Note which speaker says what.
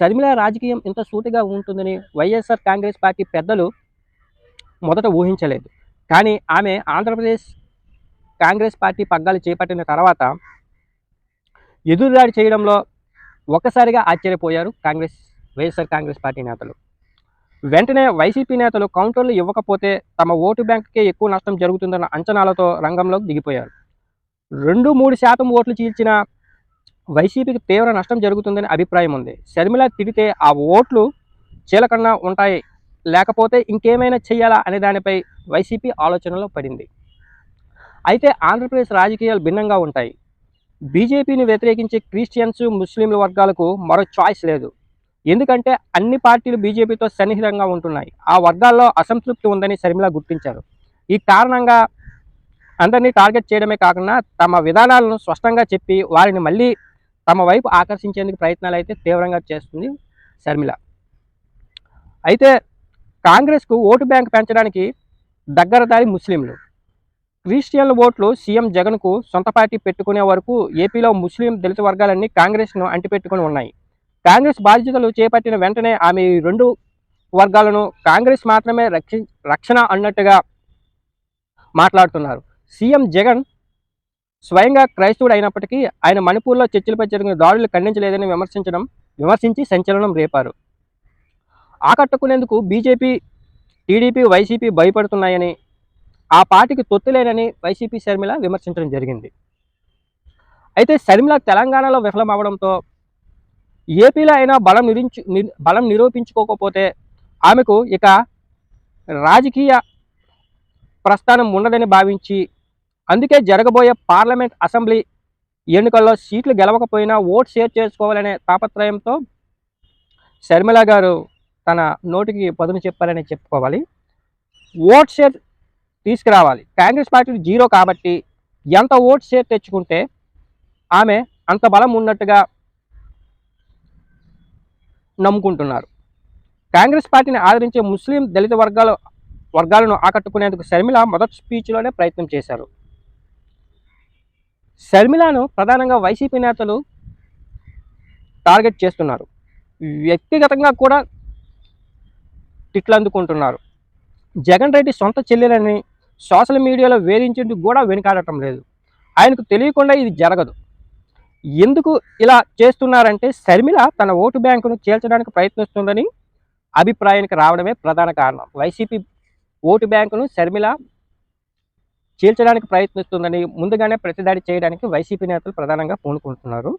Speaker 1: షర్మిల రాజకీయం ఇంత సూటిగా ఉంటుందని వైఎస్ఆర్ కాంగ్రెస్ పార్టీ పెద్దలు మొదట ఊహించలేదు. కానీ ఆమె ఆంధ్రప్రదేశ్ కాంగ్రెస్ పార్టీ పగ్గాలు చేపట్టిన తర్వాత ఎదురుదాడి చేయడంలో ఒక్కసారిగా ఆశ్చర్యపోయారు కాంగ్రెస్ వైఎస్ఆర్ కాంగ్రెస్ పార్టీ నేతలు. వెంటనే వైసీపీ నేతలు కౌంటర్లు ఇవ్వకపోతే తమ ఓటు బ్యాంకుకే ఎక్కువ నష్టం జరుగుతుందన్న అంచనాలతో రంగంలోకి దిగిపోయారు. రెండు మూడు శాతం ఓట్లు చీల్చిన వైసీపీకి తీవ్ర నష్టం జరుగుతుందని అభిప్రాయం ఉంది. షర్మిల తిడితే ఆ ఓట్లు చీలకన్నా ఉంటాయి. లేకపోతే ఇంకేమైనా చేయాలా అనే దానిపై వైసీపీ ఆలోచనలో పడింది. అయితే ఆంధ్రప్రదేశ్ రాజకీయాలు భిన్నంగా ఉంటాయి. బీజేపీని వ్యతిరేకించే క్రిస్టియన్స్ ముస్లింల వర్గాలకు మరో చాయిస్ లేదు. ఎందుకంటే అన్ని పార్టీలు బీజేపీతో సన్నిహితంగా ఉంటున్నాయి. ఆ వర్గాల్లో అసంతృప్తి ఉందని శర్మిల గుర్తించారు. ఈ కారణంగా అందరినీ టార్గెట్ చేయడమే కాకుండా తమ విధానాలను స్పష్టంగా చెప్పి వారిని మళ్ళీ తమ వైపు ఆకర్షించేందుకు ప్రయత్నాలు అయితే తీవ్రంగా చేస్తుంది శర్మిల అయితే కాంగ్రెస్కు ఓటు బ్యాంక్ పెంచడానికి దగ్గరదారి ముస్లింలు. క్రిస్టియన్ల ఓట్లు సీఎం జగన్కు సొంత పార్టీ పెట్టుకునే వరకు ఏపీలో ముస్లిం దళిత వర్గాలన్నీ కాంగ్రెస్ను అంటిపెట్టుకుని ఉన్నాయి. కాంగ్రెస్ బాధ్యతలు చేపట్టిన వెంటనే ఆమె రెండు వర్గాలను కాంగ్రెస్ మాత్రమే రక్షి రక్షణ అన్నట్టుగా మాట్లాడుతున్నారు. సీఎం జగన్ స్వయంగా క్రైస్తవుడు అయినప్పటికీ ఆయన మణిపూర్లో చర్చలపై జరిగిన దాడులు ఖండించలేదని విమర్శించడం విమర్శించి సంచలనం రేపారు. ఆకట్టుకునేందుకు బీజేపీ టీడీపీ వైసీపీ భయపడుతున్నాయని ఆ పార్టీకి తొత్తులేనని వైసీపీ షర్మిల విమర్శించడం జరిగింది. అయితే షర్మిల తెలంగాణలో విఫలమవడంతో ఏపీలో అయినా బలం నిరించు ని- బలం నిరూపించుకోకపోతే ఆమెకు ఇక రాజకీయ ప్రస్థానం ఉండదని భావించి అందుకే జరగబోయే పార్లమెంట్ అసెంబ్లీ ఎన్నికల్లో సీట్లు గెలవకపోయినా ఓట్ షేర్ చేసుకోవాలనే తాపత్రయంతో శర్మిల గారు తన నోటికి పదును చెప్పాలని చెప్పుకోవాలి. ఓట్ షేర్ తీసుకురావాలి. కాంగ్రెస్ పార్టీ జీరో కాబట్టి ఎంత ఓట్ షేర్ తెచ్చుకుంటే ఆమె అంత బలం ఉన్నట్టుగా నమ్ముకుంటున్నారు. కాంగ్రెస్ పార్టీని ఆదరించే ముస్లిం దళిత వర్గాల వర్గాలను ఆకట్టుకునేందుకు షర్మిల మొదటి స్పీచ్లోనే ప్రయత్నం చేశారు. షర్మిలాను ప్రధానంగా వైసీపీ నేతలు టార్గెట్ చేస్తున్నారు. వ్యక్తిగతంగా కూడా టిట్లు అందుకుంటున్నారు జగన్ రెడ్డి సొంత చెల్లెలని సోషల్ మీడియాలో వేధించేందుకు కూడా వెనుకాడటం లేదు. ఆయనకు తెలియకుండా ఇది జరగదు. ఎందుకు ఇలా చేస్తున్నారంటే షర్మిల తన ఓటు బ్యాంకును చేల్చడానికి ప్రయత్నిస్తుందని అభిప్రాయానికి రావడమే ప్రధాన కారణం. వైసీపీ ఓటు బ్యాంకును షర్మిల చీల్చడానికి ప్రయత్నిస్తుందని ముందుగానే ప్రతిదాడి చేయడానికి వైసీపీ నేతలు ప్రధానంగా పూనుకుంటున్నారు.